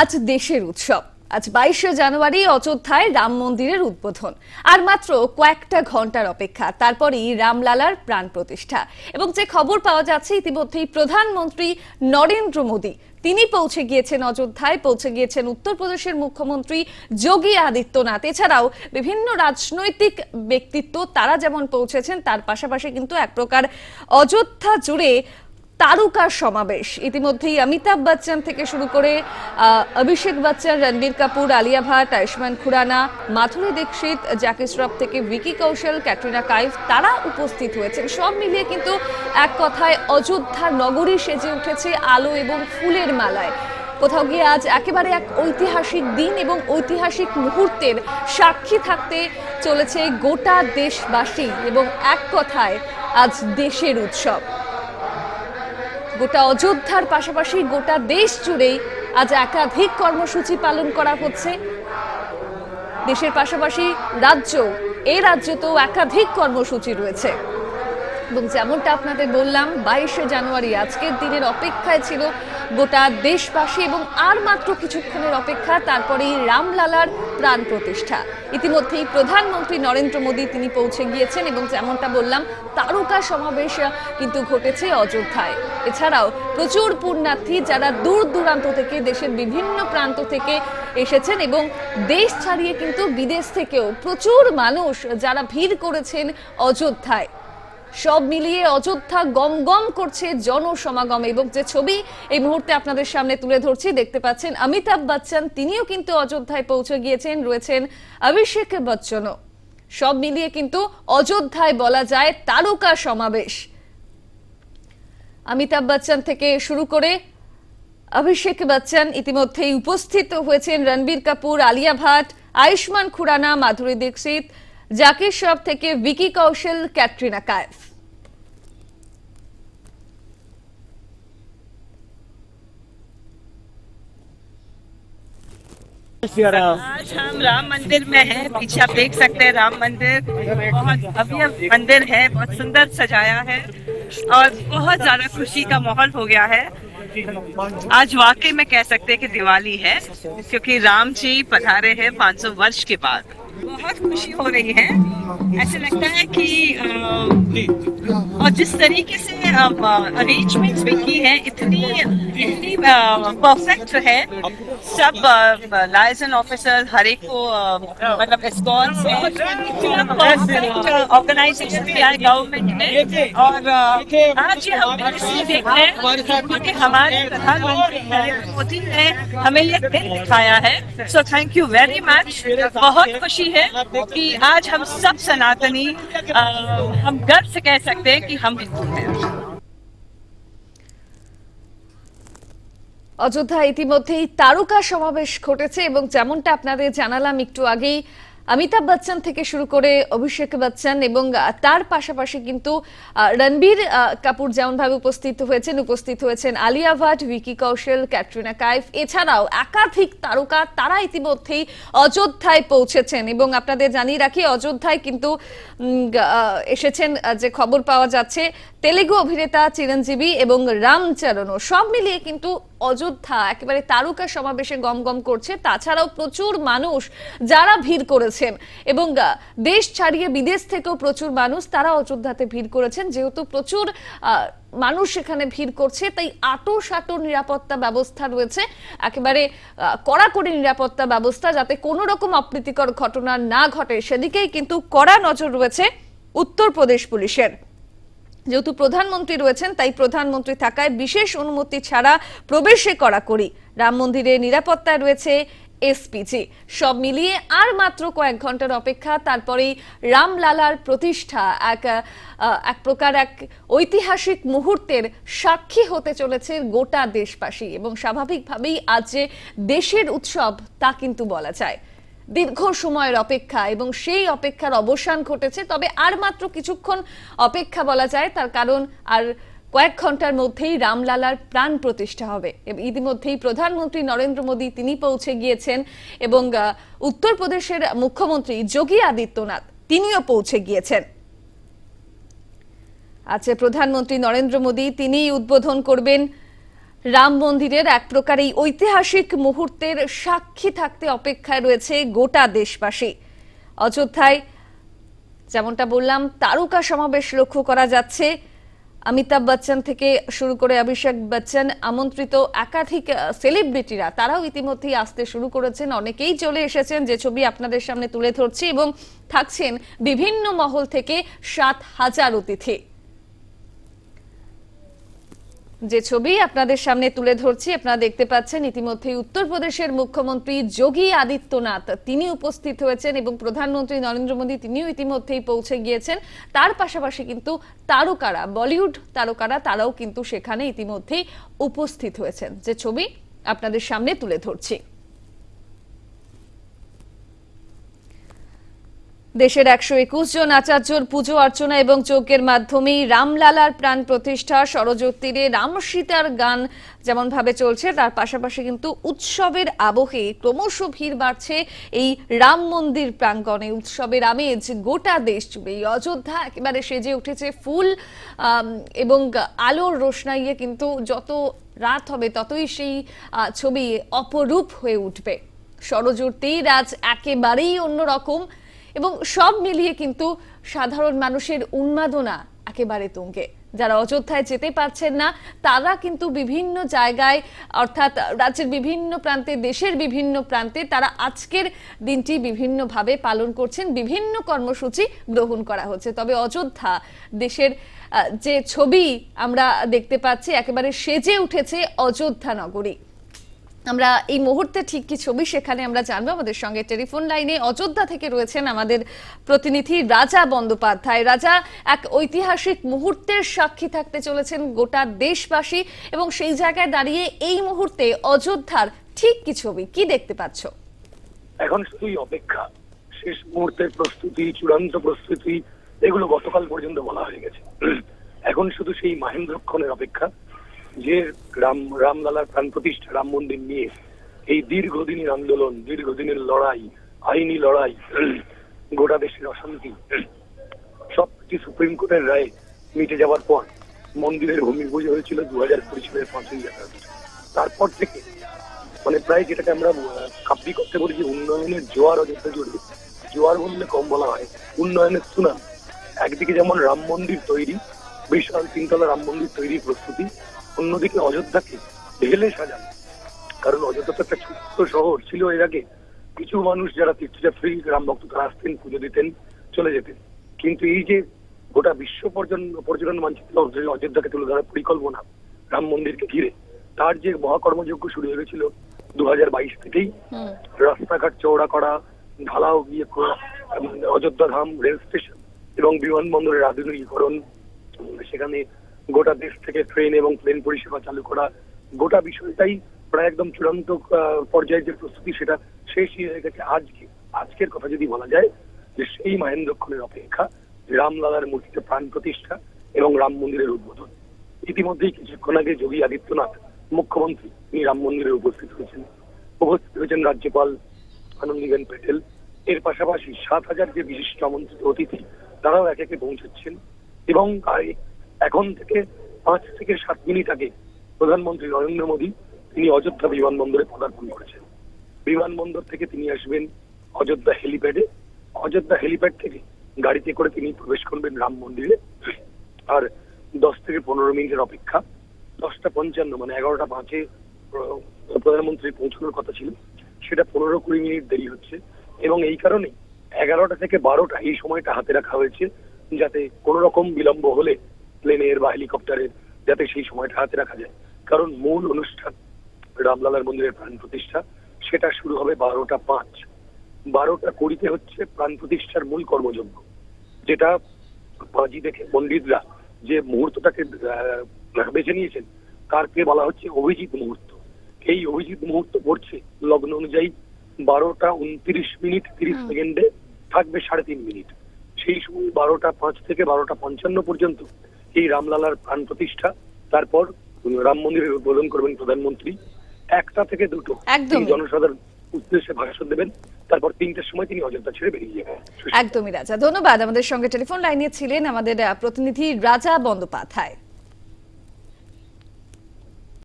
আজ দেশের উৎসব। আজ বাইশে জানুয়ারি অযোধ্যায় রাম মন্দিরের উদ্বোধন। আর মাত্র কয়েকটা ঘণ্টার অপেক্ষা, তারপরেই রামলালার প্রাণ প্রতিষ্ঠা। এবং যে খবর পাওয়া যাচ্ছে, ইতিমধ্যেই প্রধানমন্ত্রী নরেন্দ্র মোদী, তিনি পৌঁছে গিয়েছেন অযোধ্যায়, পৌঁছে গিয়েছেন উত্তরপ্রদেশের মুখ্যমন্ত্রী যোগী আদিত্যনাথ। এছাড়াও বিভিন্ন রাজনৈতিক ব্যক্তিত্ব, তারা যেমন পৌঁছেছেন, তার পাশাপাশি কিন্তু এক প্রকার অযোধ্যা জুড়ে তারকার সমাবেশ। ইতিমধ্যেই অমিতাভ বচ্চন থেকে শুরু করে অভিষেক বচ্চন, রণবীর কাপুর, আলিয়া ভাট, আয়ুষ্মান খুরানা, মাধুরী দীক্ষিত জ্যাকি শ্রফ থেকে ভিকি কৌশল, ক্যাটরিনা কাইফ, তারা উপস্থিত হয়েছেন। সব মিলিয়ে কিন্তু এক কথায় অযোধ্যা নগরী সেজে উঠেছে আলো এবং ফুলের মালায়। কোথাও গিয়ে আজ একেবারে এক ঐতিহাসিক দিন এবং ঐতিহাসিক মুহূর্তের সাক্ষী থাকতে চলেছে গোটা দেশবাসী এবং এক কথায় আজ দেশের উৎসব। গোটা অযোধ্যার পাশাপাশি গোটা দেশ জুড়েই আজ একাধিক কর্মসূচি পালন করা হচ্ছে। দেশের পাশাপাশি রাজ্য এই রাজ্যতেও একাধিক কর্মসূচি রয়েছে। এবং যেমনটা আপনাদের বললাম, বাইশে জানুয়ারি আজকের দিনের অপেক্ষায় ছিল গোটা দেশবাসী এবং আর মাত্র কিছুক্ষণের অপেক্ষা তারপরেই রামলালার প্রাণ প্রতিষ্ঠা। ইতিমধ্যেই প্রধানমন্ত্রী নরেন্দ্র মোদী তিনি পৌঁছে গিয়েছেন এবং যেমনটা বললাম, তারকা সমাবেশ কিন্তু ঘটেছে অযোধ্যায়। এছাড়াও প্রচুর পুণ্যার্থী যারা দূর দূরান্ত থেকে, দেশের বিভিন্ন প্রান্ত থেকে এসেছেন এবং দেশ ছাড়িয়ে কিন্তু বিদেশ থেকেও প্রচুর মানুষ যারা ভিড় করেছেন অযোধ্যায়। সব মিলিয়ে অযোধ্যা গম গম করছে জনসমাগম এবং যে ছবি এই মুহূর্তে আপনাদের সামনে তুলে ধরছি, দেখতে পাচ্ছেন অমিতাভ বচ্চন, তিনিও কিন্তু অযোধ্যায় পৌঁছে গিয়েছেন, রয়েছেন অভিষেক বচ্চনও। সব মিলিয়ে কিন্তু অযোধ্যায় বলা যায় তারকা সমাবেশ। অমিতাভ বচ্চন থেকে শুরু করে অভিষেক বচ্চন ইতিমধ্যেই উপস্থিত হয়েছেন, রণবীর কাপুর, আলিয়া ভাট, আয়ুষ্মান খুরানা, মাধুরী দীক্ষিত জাকির শ্রফ থেকে ভিকি কৌশল ক্যাটরিনা কায়েফ आज हम राम मंदिर में हैं पीछे आप देख सकते हैं राम मंदिर बहुत भव्य मंदिर है बहुत सुंदर सजाया है और बहुत ज्यादा खुशी का माहौल हो गया है आज वाकई में कह सकते हैं कि दिवाली है क्योंकि राम जी पधारे हैं 500 वर्ष के बाद बहुत खुशी हो रही है। ऐसे लगता है कि और जिस तरीके से अरेंजमेंट्स भी की है, इतनी इतनी परफेक्ट है। सब लाइसन ऑफिसर हर एक को मतलब ऑर्गेनाइजेशन किया है गवर्नमेंट ने। और आज ये हम देख रहे हैं, क्योंकि हमारे प्रधानमंत्री नरेंद्र मोदी ने हमें ये दिन दिखाया है। So thank you very much बहुत खुशी है कि आज हम सब सनातनी अ, हम गर्व से कह सकते हैं कि हम हिंदू हैं অযোধ্যা ইতিমধ্যেই তারকা সমাবেশ ঘটেছে এবং যেমনটা আপনাদের জানালাম একটু আগেই অমিতাভ বচ্চন থেকে শুরু করে অভিষেক বচ্চন এবং তার পাশাপাশি কিন্তু রণবীর কাপুর যেমনভাবে উপস্থিত হয়েছেন উপস্থিত হয়েছেন আলিয়া ভাট ভিকি কৌশল, ক্যাটরিনা কাইফ। এছাড়াও একাধিক তারকা তারা ইতিমধ্যেই অযোধ্যায় পৌঁছেছেন এবং আপনাদের জানিয়ে রাখি, অযোধ্যায় কিন্তু এসেছেন যে খবর পাওয়া যাচ্ছে তেলেগু অভিনেতা, চিরঞ্জীবী এবং রামচরণও সব মিলিয়ে কিন্তু অযোধ্যা, একেবারে তারকা সমাবেশে গম গম করছে। তাছাড়াও প্রচুর মানুষ যারা ভিড় করেছেন এবং দেশ ছাড়িয়ে বিদেশ থেকেও প্রচুর মানুষ তারা অযোধ্যাতে ভিড় করেছেন। যেহেতু প্রচুর মানুষ সেখানে ভিড় করছে, তাই আটো সাটো নিরাপত্তা ব্যবস্থা রয়েছে। একেবারে কড়াকড়ি নিরাপত্তা ব্যবস্থা যাতে কোনো রকম অপ্রীতিকর ঘটনা না ঘটে, সেদিকেই কিন্তু কড়া নজর রয়েছে উত্তরপ্রদেশ পুলিশের। যেহেতু প্রধানমন্ত্রী রয়েছেন, তাই প্রধানমন্ত্রী থাকায় বিশেষ অনুমতি ছাড়া প্রবেশে কড়াকড়ি রাম মন্দিরে নিরাপত্তায় রয়েছে এসপিজি। সব মিলিয়ে আর মাত্র কয়েক ঘণ্টার অপেক্ষা, তারপরেই রামলালার প্রতিষ্ঠা। এক এক প্রকার এক ঐতিহাসিক মুহূর্তের সাক্ষী হতে চলেছে গোটা দেশবাসী এবং স্বাভাবিকভাবেই আজ যে দেশের উৎসব তা কিন্তু বলা যায়। দীর্ঘ সময়ের অপেক্ষা এবং সেই অপেক্ষার অবসান ঘটেছে, তবে আর মাত্র কিছুক্ষণ অপেক্ষা বলা যায়। তার কারণ আর কয়েক ঘণ্টার মধ্যেই রামলালার প্রাণ প্রতিষ্ঠা হবে। ইতিমধ্যেই প্রধানমন্ত্রী নরেন্দ্র মোদী তিনি পৌঁছে গিয়েছেন এবং উত্তরপ্রদেশের মুখ্যমন্ত্রী যোগী আদিত্যনাথ তিনিও পৌঁছে গিয়েছেন। আছে প্রধানমন্ত্রী নরেন্দ্র মোদী তিনি উদ্বোধন করবেন রাম মন্দিরের এক প্রকার এই ঐতিহাসিক মুহূর্তের সাক্ষী থাকতে অপেক্ষায় রয়েছে গোটা দেশবাসী। অযোধ্যায় যেমনটা বললাম, তারকা সমাবেশ লক্ষ্য করা যাচ্ছে। অমিতাভ বচ্চন থেকে শুরু করে অভিষেক বচ্চন, আমন্ত্রিত একাধিক সেলিব্রিটিরা তারাও ইতিমধ্যেই আসতে শুরু করেছেন। অনেকেই চলে এসেছেন, যে ছবি আপনাদের সামনে তুলে ধরছি এবং থাকছেন বিভিন্ন মহল থেকে সাত হাজার অতিথি। যে ছবি আপনাদের সামনে তুলে ধরছি, আপনারা দেখতে পাচ্ছেন ইতিমধ্যেই উত্তরপ্রদেশের মুখ্যমন্ত্রী যোগী আদিত্যনাথ, তিনি উপস্থিত হয়েছেন এবং প্রধানমন্ত্রী নরেন্দ্র মোদী, তিনিও ইতিমধ্যেই পৌঁছে গিয়েছেন। তার পাশাপাশি কিন্তু তারকারা, বলিউড তারকারা, তারাও কিন্তু সেখানে ইতিমধ্যেই উপস্থিত হয়েছেন। যে ছবি আপনাদের সামনে তুলে ধরছি। দেশের একশো একুশ জন আচার্যর পুজো অর্চনা এবং যজ্ঞের মাধ্যমেই রামলালার প্রাণ প্রতিষ্ঠা সরযোগ তীরে রাম সীতার গান যেমন ভাবে চলছে, তার পাশাপাশি কিন্তু উৎসবের আবহে ক্রমশ ভিড় বাড়ছে এই রাম মন্দির প্রাঙ্গণে। উৎসবের আমেজ গোটা দেশ জুড়ে, এই অযোধ্যা একেবারে সেজে উঠেছে ফুল এবং আলোর রোশনাইয়ে কিন্তু যত রাত হবে ততই সেই ছবি অপরূপ হয়ে উঠবে। ষড়জোর তীর আজ একেবারেই অন্যরকম। এবং সব মিলিয়ে কিন্তু সাধারণ মানুষের উন্মাদনা একেবারে তুঙ্গে। যারা অযোধ্যায় যেতে পারছেন না, তারা কিন্তু বিভিন্ন জায়গায়, অর্থাৎ রাজ্যের বিভিন্ন প্রান্তে, দেশের বিভিন্ন প্রান্তে তারা আজকের দিনটি বিভিন্নভাবে পালন করছেন, বিভিন্ন কর্মসূচি গ্রহণ করা হচ্ছে। তবে অযোধ্যা দেশের যে ছবি আমরা দেখতে পাচ্ছি, একেবারে সেজে উঠেছে অযোধ্যা নগরী। আমরা এই মুহূর্তে ঠিক কি ছবি সেখানে আমরা জানব। আমাদের সঙ্গে টেলিফোন লাইনে অযোধ্যা থেকে রয়েছেন আমাদের প্রতিনিধি রাজা বন্দ্যোপাধ্যায়। রাজা, এক ঐতিহাসিক মুহূর্তের সাক্ষী থাকতে চলেছেন গোটা দেশবাসী এবং সেই জায়গায় দাঁড়িয়ে এই মুহূর্তে অযোধ্যার ঠিক কি ছবি? কি দেখতে পাচ্ছ? এখন শুধুই অপেক্ষা। শেষ মুহূর্তের প্রস্তুতি, চূড়ান্ত প্রস্তুতি, এগুলো গতকাল পর্যন্ত বলা হয়ে গেছে। এখন শুধু সেই মাহেন্দ্রক্ষণের অপেক্ষা। যে রাম, রামলালার প্রাণ প্রতিষ্ঠা রাম মন্দির নিয়ে এই দীর্ঘদিনের আন্দোলন, দীর্ঘদিনের লড়াই, আইনি লড়াই, গোটা দেশের অশান্তি, সবকিছু সুপ্রিম কোর্টের রায়ে মিটে যাওয়ার পর মন্দিরের ভূমি পুজো হয়েছিল দু হাজার কুড়ি সালের পাঁচই তারপর থেকে মানে প্রায় যেটাকে আমরা কাব্যি করতে বলি যে উন্নয়নের জোয়ার অযোধ্যা জুড়ে, জোয়ার বললে কম বলা হয়, উন্নয়নের সুনাম। একদিকে যেমন রাম মন্দির তৈরি, বিশাল তিনতলা রাম মন্দির তৈরি প্রস্তুতি অন্যদিকে অযোধ্যাকে ঢেলে সাজানো। কারণ অযোধ্যা তো একটা ছোট্ট শহর ছিল এর আগে। কিছু মানুষ যারা তীর্থযাত্রী রাম ভক্ত তারা আসতেন পুজো দিতেন চলে যেতেন। কিন্তু এই যে গোটা বিশ্ব পর্যটন পর্যটন মানচিত্র অযোধ্যা- অযোধ্যাকে তুলে ধরার পরিকল্পনা রাম মন্দিরকে ঘিরে তার যে মহাকর্মযজ্ঞ শুরু হয়ে গেছিল দু হাজার বাইশ থেকেই। রাস্তাঘাট চওড়া করা ঢালাও গিয়ে করা, অযোধ্যা ধাম রেল স্টেশন এবং বিমানবন্দরের আধুনিকীকরণ। সেখানে গোটা দেশ থেকে ট্রেন এবং প্লেন পরিষেবা চালু করা গোটা বিষয়টাই প্রায় একদম চূড়ান্ত আহ, পর্যায়ের যে প্রস্তুতি সেটা শেষই হয়ে গেছে আজকে। আজকের কথা যদি বলা যায় যে সেই মাহেন্দ্রক্ষণের অপেক্ষা রামলালার মূর্তিতে প্রাণ প্রতিষ্ঠা এবং রাম মন্দিরের উদ্বোধন। ইতিমধ্যেই কিছুক্ষণ আগে যোগী আদিত্যনাথ মুখ্যমন্ত্রী তিনি রাম মন্দিরে উপস্থিত হয়েছেন। উপস্থিত হয়েছেন রাজ্যপাল আনন্দীবেন প্যাটেল। এর পাশাপাশি সাত হাজার যে বিশিষ্ট আমন্ত্রিত অতিথি তারাও এক একে পৌঁছাচ্ছেন এবং এখন থেকে পাঁচ থেকে সাত মিনিট আগে প্রধানমন্ত্রী নরেন্দ্র মোদী তিনি অযোধ্যা বিমানবন্দরে পদার্পণ করেছেন। বিমানবন্দর থেকে তিনি আসবেন অযোধ্যা হেলিপ্যাডে। অযোধ্যা হেলিপ্যাড থেকে গাড়িতে করে তিনি প্রবেশ করবেন রাম মন্দিরে। আর দশ থেকে পনেরো মিনিটের অপেক্ষা, দশটা পঞ্চান্ন মানে এগারোটা পাঁচে প্র- প্রধানমন্ত্রী পৌঁছানোর কথা ছিল। সেটা পনেরো কুড়ি মিনিট দেরি হচ্ছে এবং এই কারণে এগারোটা থেকে বারোটা এই সময়টা হাতে রাখা হয়েছে যাতে কোনো রকম বিলম্ব হলে প্লেনের বা হেলিকপ্টারের যাতে সেই সময়টা হাতে রাখা যায়। কারণ মূল অনুষ্ঠান রামলালার মন্দিরের প্রাণ প্রতিষ্ঠা সেটা শুরু হবে বারোটা পাঁচ। বারোটা কুড়িতে হচ্ছে প্রাণ প্রতিষ্ঠার মূল কর্মযজ্ঞ যেটা পাঁজি দেখে পণ্ডিতরা যে মুহূর্তটাকে বেছে নিয়েছেন তারকে বলা হচ্ছে অভিজিৎ মুহূর্ত। এই অভিজিৎ মুহূর্ত পড়ছে লগ্ন অনুযায়ী বারোটা উনত্রিশ মিনিট তিরিশ সেকেন্ডে থাকবে সাড়ে তিন মিনিট। সেই সময় বারোটা পাঁচ থেকে বারোটা পঞ্চান্ন পর্যন্ত এই রামলালার প্রাণ প্রতিষ্ঠা? তারপর রাম মন্দিরের উদ্বোধন করবেন প্রধানমন্ত্রী। একটা থেকে দুটো। জনসাধারণ উদ্দেশ্যে ভাষণ দেবেন। তারপর তিনটের সময় তিনি অযোধ্যা ছেড়ে বেরিয়ে যাবেন। একদমই রাজা। ধন্যবাদ। আমাদের সঙ্গে টেলিফোন লাইনে ছিলেন আমাদের প্রতিনিধি রাজা বন্দ্যোপাধ্যায়।